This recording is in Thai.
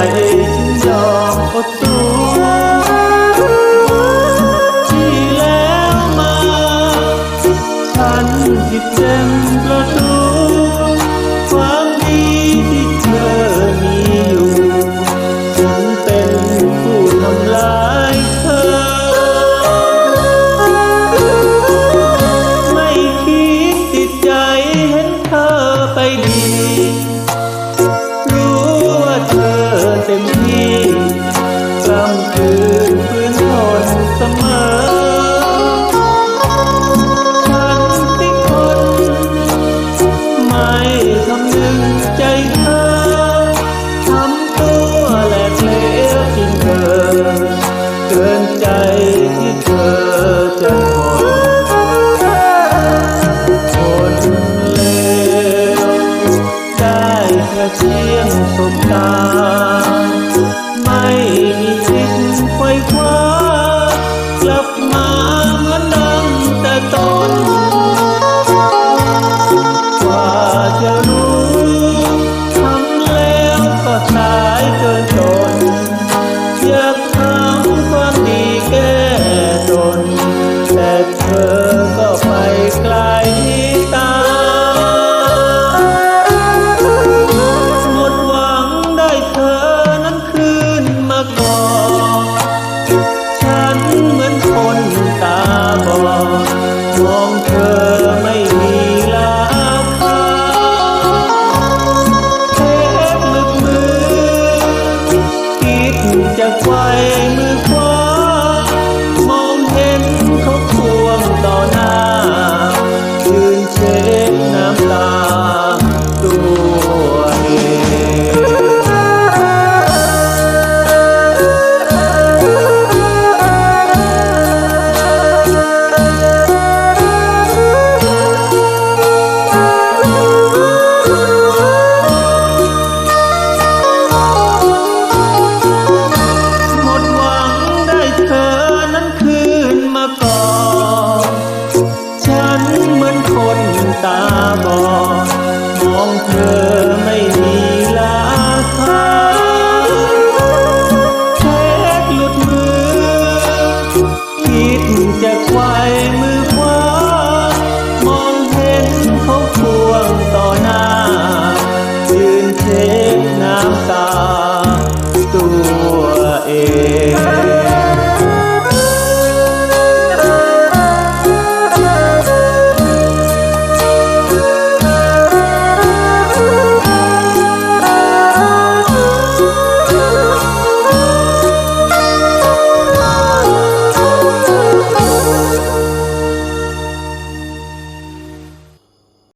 ใจจึงยอมอดสู้ again. ยงสุขตาไม่มี quay good.